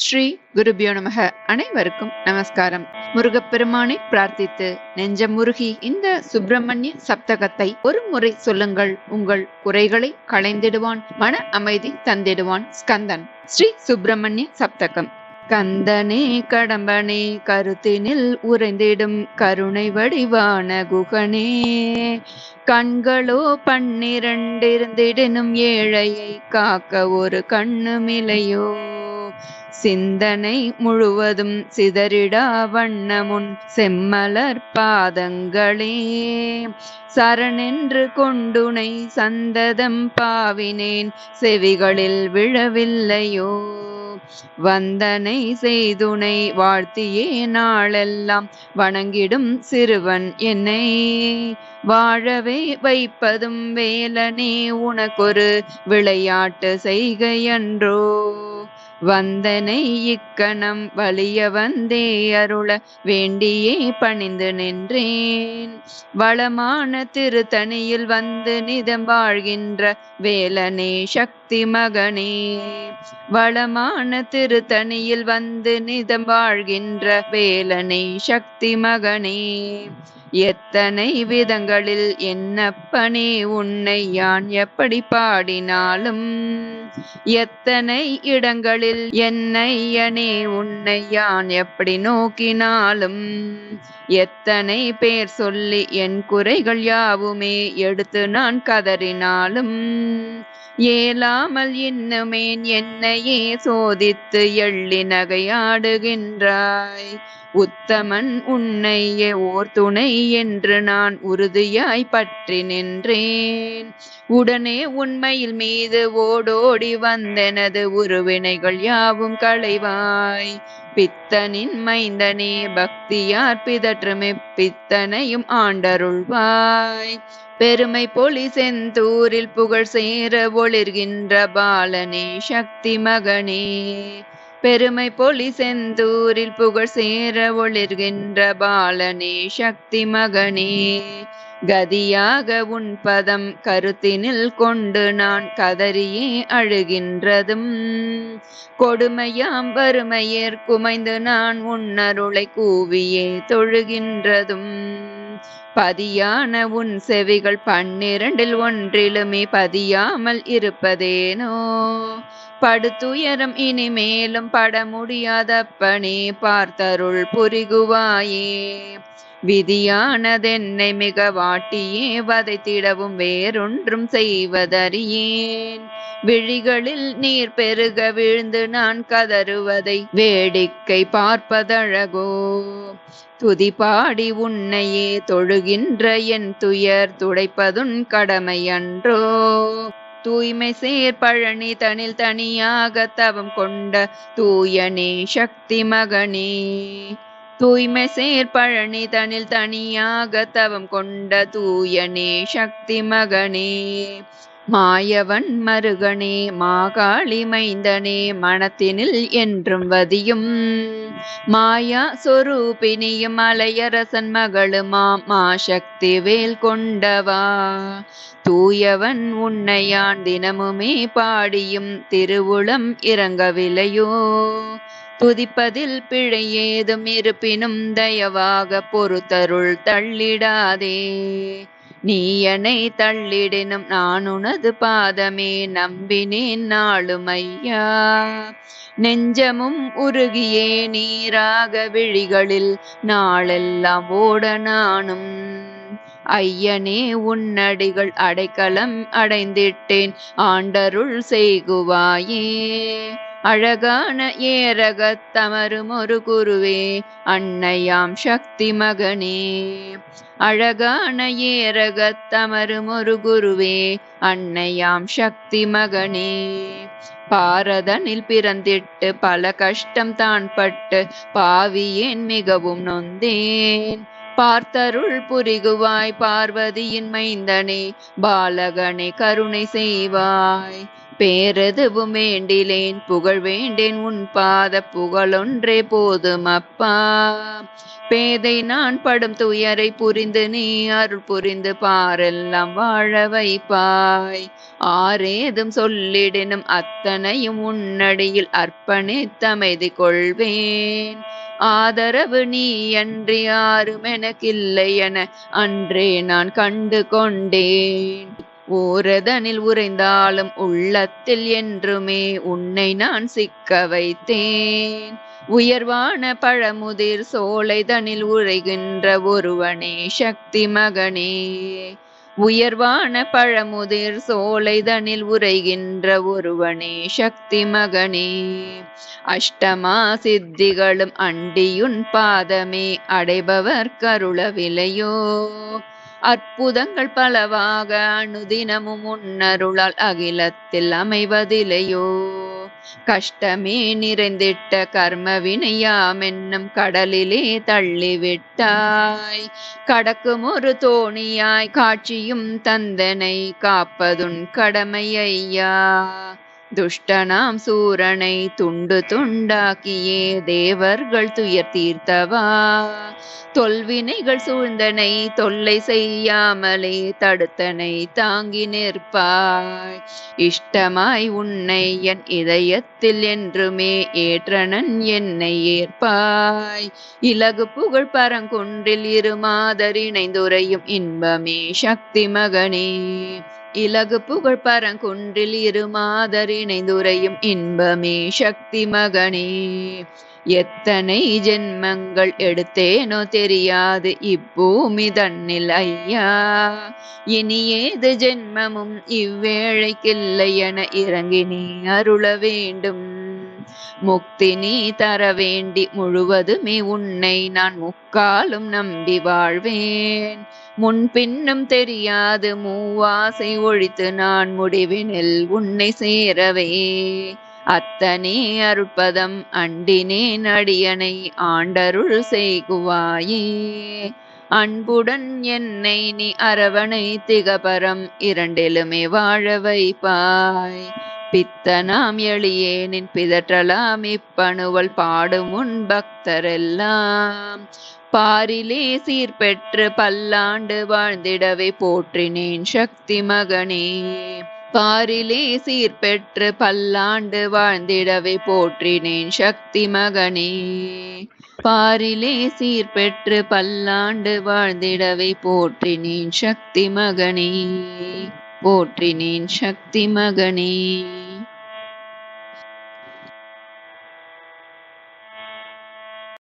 ஸ்ரீ குருபியோ நமக. அனைவருக்கும் நமஸ்காரம். முருகப்பெருமானை பிரார்த்தித்து நெஞ்சம் முருகி இந்த சுப்பிரமணிய சப்தகத்தை ஒரு முறை சொல்லுங்கள். உங்கள் குறைகளை களைந்திடுவான் மன அமைதி தந்திடுவான் ஸ்கந்தன். ஸ்ரீ சுப்பிரமணிய சப்தகம். கந்தனே கடம்பனே கருத்தினில் உறைந்திடும் கருணை வடிவான குகனே. கண்களோ பன்னிரண்டிருந்திடனும் ஏழையை காக்க ஒரு கண்ணுமிலையோ சிந்தனை முழுவதும் சிதறிடா வண்ணமுன் செம்மலர் பாதங்களே. சரணென்று கொண்டுனை சந்ததம் பாவினேன் செவிகளில் விழவில்லையோ. வந்தனை செய்துனை வாழ்த்தியே நாளெல்லாம் வணங்கிடும் சிறுவன் என்னை. வாழவே வைப்பதும் வேலனே உனக்கொரு விளையாட்டு செய்கையன்றோ. வந்தனை இக்கணம் வலிய வந்தே அருள வேண்டியே பணிந்து நின்றேன். வளமான திருத்தணியில் வந்து நிதம் வாழ்கின்ற வேலனே சக்தி மகனே. வளமான திருத்தணியில் வந்து நிதம் வாழ்கின்ற வேலனை சக்தி மகனே. எத்தனை விதங்களில் என்னப்பனே உன்னை யான் எப்படி பாடினாலும்? எத்தனை இடங்களில் என்னையனே உன்னை யான் எப்படி நோக்கினாலும்? எத்தனை பேர் சொல்லி என் குறைகள் யாவுமே எடுத்து நான் கதறினாலும்? ஏலாமல் இன்னுமேன் என்னையே சோதித்து எள்ளி நகையாடுகின்றாய். உத்தமன் உன்னையே ஓர் துணை என்று நான் உறுதியாய் பற்றி நின்றேன். உடனே உண்மையில் மீது ஓடோடி வந்தெனது உருவினைகள் யாவும் களைவாய். பித்தனின் மைந்தனே பக்தியார் பிதற்றுமே பித்தனையும் ஆண்டருள்வாய். பெருமை பொலி செந்தூரில் புகழ் சேர ஒளிர்கின்ற பாலனே சக்தி மகனே. பெருமை பொலி செந்தூரில் புகழ் சேர ஒளிர்கின்ற பாலனே சக்தி மகனே. கதியாக உன் பதம் கருத்தினில் கொண்டு நான் கதறியே அழுகின்றதும். கொடுமையாம் வறுமையேற் குமைந்து நான் உன்னருளை கூவியே தொழுகின்றதும். பதியான உன் செவிகள் பன்னிரண்டில் ஒன்றிலுமே பதியாமல் இருப்பதேனோ? படுத்துயரம் இனிமேலும் பட முடியாதப்பனே பார்த்தருள் புரிகுவாயே. விதியானதென்னை மிக வாட்டியே வதைத்திடவும் வேறொன்றும் செய்வதறியேன். விழிகளில் நீர் பெருக விழுந்து நான் கதறுவதை வேடிக்கை பார்ப்பதழகோ. துதி பாடி உன்னையே தொழுகின்ற என் துயர் துடைப்பதுன் கடமையன்றோ. தூய்மை சேர் பழனி தனில் தனியாக தவம் கொண்ட தூயனே சக்தி மகனே. தூய்மை சேர் பழனி தனில் தனியாக தவம் கொண்ட தூயனே சக்தி மகனே. மாயவன் மருகனே மாகாளி மைந்தனே மனத்தினில் என்றும் வதியும். மாயா சொரூபினியும் அலையரசன் மகளுமா மா சக்தி வேல் கொண்டவா. தூயவன் உன்னையான் தினமுமே பாடியும் திருவுளம் இறங்கவில்லையோ. துதிப்பதில் பிழை ஏதும் இருப்பினும் தயவாக பொறுத்தருள் தள்ளிடாதே. நீ என்னை தள்ளிடினும் நான் உனது பாதமே நம்பினேன் நாளும் ஐயா நெஞ்சமும் உருகியே நீராக விழிகளில் நாளெல்லாம் ஓட நானும். ஐயனே உன்னடிகள் அடைக்கலம் அடைந்திட்டேன். ஆண்டருள் செய்குவாயே. அழகான ஏரகத் தமரும் ஒரு குருவே அன்னையாம் சக்தி மகனே. அழகான ஏரகத் தமரும் ஒரு குருவே அன்னையாம் சக்தி மகனே. பாரதனில் பிறந்திட்டு பல கஷ்டம் தான் பட்டு பாவியேன் மிகவும் நொந்தேன். பார்த்தருள் புரிகுவாய் பார்வதியின் மைந்தனே பாலகனே கருணை செய்வாய். பேரெதுவும் வேண்டிலேன் புகழ் வேண்டேன் உன் பாத புகழொன்றே போதும் அப்பா. பேதை நான் படும் துயரை புரிந்து நீ அருள் புரிந்து பாரெல்லாம் வாழ வைப்பாய். ஆரேதும் சொல்லிடனும் அத்தனையும் உன்னடியில் அர்ப்பணித்தமைதி கொள்வேன். ஆதரவு நீ அன்றி யாரும் எனக்கில்லை என அன்றே நான் கண்டு கொண்டேன். ஓரதனில் உறைந்தாலும் உள்ளத்தில் என்றுமே உன்னை நான் சிக்க வைத்தேன். உயர்வான பழமுதிர் சோலைதனில் உரைகின்ற ஒருவனே சக்தி மகனே. உயர்வான பழமுதிர் சோலைதனில் உரைகின்ற ஒருவனே சக்தி மகனே. அஷ்டமா சித்திகளும் அண்டியுன் பாதமே அடைபவர் கருளவிலையோ அற்புதங்கள் பலவாக அனுதினமும் உன்னருளால் அகிலத்தில் அமைவதில்லையோ? கஷ்டமே நிறைந்திட்ட கர்ம வினையாமென்னும் கடலிலே தள்ளிவிட்டாய். கடக்கும் ஒரு தோணியாய் காட்சியும் தந்தனை காப்பதுன் கடமை ஐயா. துஷ்டனாம் சூரனை துண்டு துண்டாக்கியே தேவர்கள் துயர் தீர்த்தவா? தொல்வினைகள் சூழ்ந்தனை தொல்லை செய்யாமலே தடுத்தனை தாங்கி நிற்பாய். இஷ்டமாய் உன்னை என் இதயத்தில் என்றுமே ஏற்றனன் என்னை ஏற்பாய். இலகு புகழ் பரங்குன்றில் இருமாதர் இணைந்துரையும் இன்பமே சக்தி மகனே. இலகு புகழ் பரங்குன்றில் இருமாதர் இணைந்துரையும் இன்பமே சக்தி மகனே. எத்தனை ஜென்மங்கள் எடுத்தேனோ தெரியாது இப்பூமி தன்னில் ஐயா. இனி ஏது ஜென்மமும் இவ்வேளைக்கில்லை என இறங்கி நீ அருள வேண்டும். முக்தி நீ தர வேண்டி முழுவதுமே உன்னை நான் முக்காலும் நம்பி வாழ்வேன். முன்பின்னும் தெரியாது மூவாசை ஒழித்து நான் முடிவினில் உன்னை சேரவே. அத்தனே அருட்பதம் அண்டினே நடியனை ஆண்டருள் செய்குவாயே. அன்புடன் என்னை நீ அரவணை திகபரம் இரண்டிலுமே வாழ வைப்பாய். பித்தனாம் எளியேனின் பிதற்றலாம் இப்பணுவல் பாடும் உன் பக்தரெல்லாம். பாரிலே சீர்பெற்று பல்லாண்டு வாழ்ந்திடவே போற்றினேன் சக்தி மகனே. பாரிலே சீர்பெற்று பல்லாண்டு வாழ்ந்திடவே போற்றினேன் சக்தி மகனே. பாரிலே சீர்பெற்று பல்லாண்டு வாழ்ந்திடவே போற்றினேன் சக்தி மகனே. போற்றினேன் சக்தி மகனே.